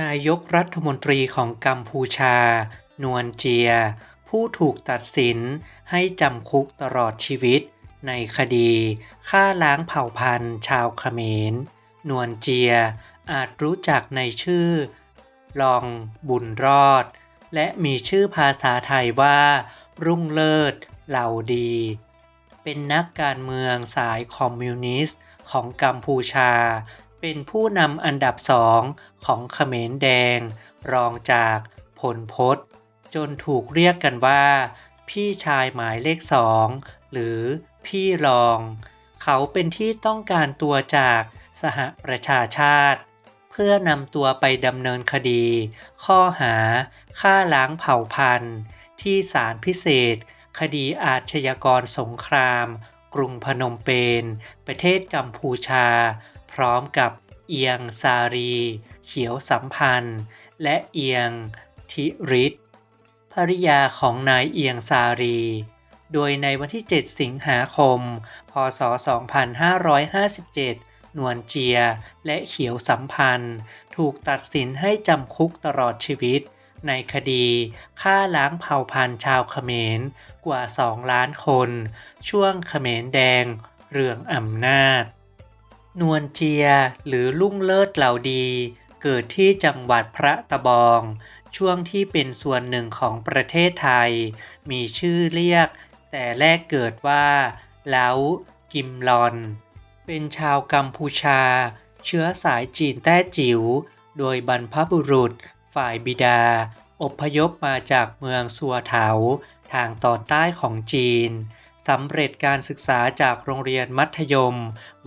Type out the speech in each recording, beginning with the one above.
นายกรัฐมนตรีของกัมพูชา นวลเจีย ผู้ถูกตัดสินให้จำคุกตลอดชีวิต ในคดีฆ่าล้างเผ่าพันธุ์ชาวเขมร นวลเจียอาจรู้จักในชื่อ ลองบุญรอด และมีชื่อภาษาไทยว่า รุ่งเลิศ เหล่าดี เป็นนักการเมืองสายคอมมิวนิสต์ของกัมพูชา เป็นผู้นำอันดับสองของเขมรแดง รองจากพลพศจนถูกเรียกกันว่า พี่ชายหมายเลขสองหรือพี่รอง เขาเป็นที่ต้องการตัวจากสหประชาชาติ เพื่อนำตัวไปดำเนินคดี ข้อหาฆ่าล้างเผ่าพันธุ์ ที่ศาลพิเศษ คดีอาชญากรสงคราม กรุงพนมเปญประเทศกัมพูชา พร้อมกับเอียงซารี เขียวสัมพันธ์ และเอียงทิริศภริยาของนายเอียงซารี โดยในวันที่ 7 สิงหาคม พศ 2557 นวลเจียและเขียวสัมพันธ์ ถูกตัดสินให้จำคุกตลอดชีวิต ในคดีฆ่าล้างเผ่าพันธุ์ชาวเขมรกว่า 2 ล้านคน ช่วงเขมรแดง เรืองอำนาจ นวลเจียหรือลุ่งเลิศเหล่าดี เกิดที่จังหวัดพระตะบอง ช่วงที่เป็นส่วนหนึ่งของประเทศไทย มีชื่อเรียก แต่แรกเกิดว่าเล้ากิมลอน เป็นชาวกัมพูชา เชื้อสายจีนแต้จิ๋ว โดยบรรพบุรุษ ฝ่ายบิดา อพยพมาจากเมืองสัวเถา ทางตอนใต้ของจีน สำเร็จการศึกษาจากโรงเรียนมัธยม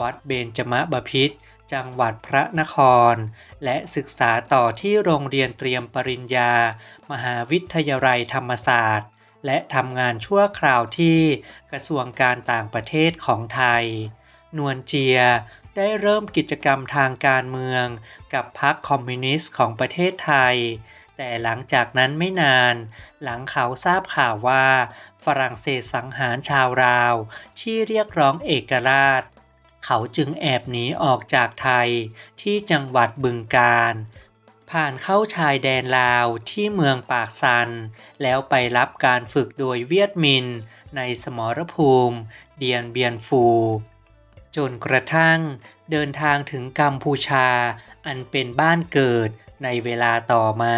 วัดเบญจมบพิตรจังหวัดพระนคร และศึกษาต่อที่โรงเรียนเตรียมปริญญา มหาวิทยาลัยธรรมศาสตร์ และทำงานชั่วคราวที่กระทรวงการต่างประเทศของไทย นวลเจียได้เริ่มกิจกรรมทางการเมือง กับพรรคคอมมิวนิสต์ของประเทศไทย แต่หลังจากนั้นไม่นาน หลังเขาทราบข่าวว่า ฝรั่งเศสสังหารชาวราว ที่เรียกร้องเอกราช เขาจึงแอบหนีออกจากไทยที่จังหวัดบึงกาฬผ่านเข้าชายแดนลาวที่เมืองปากซัน แล้วไปรับการฝึกโดยเวียดมิน ในสมรภูมิ เดียนเบียนฟู จนกระทั่งเดินทางถึงกัมพูชาอันเป็นบ้านเกิดในเวลาต่อมา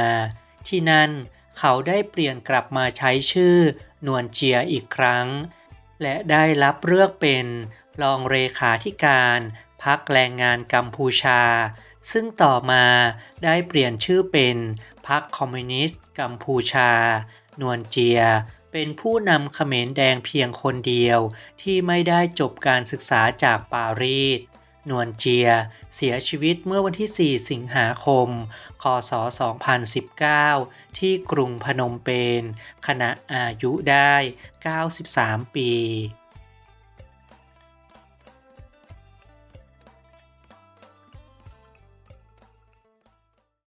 ที่นั่น เขาได้เปลี่ยนกลับมาใช้ชื่อนวลเจียอีกครั้ง และได้รับเลือกเป็นรองเลขาธิการพักแรงงานกัมพูชา ซึ่งต่อมาได้เปลี่ยนชื่อเป็นพรรคคอมมิวนิสต์กัมพูชา นวลเจีย เป็นผู้นำเขมรแดงเพียงคนเดียวที่ไม่ได้จบการศึกษาจากปารีส นวลเจีย เสียชีวิตเมื่อวันที่ 4 สิงหาคม คศ 2019 ที่กรุงพนมเปญขณะอายุได้ 93 ปี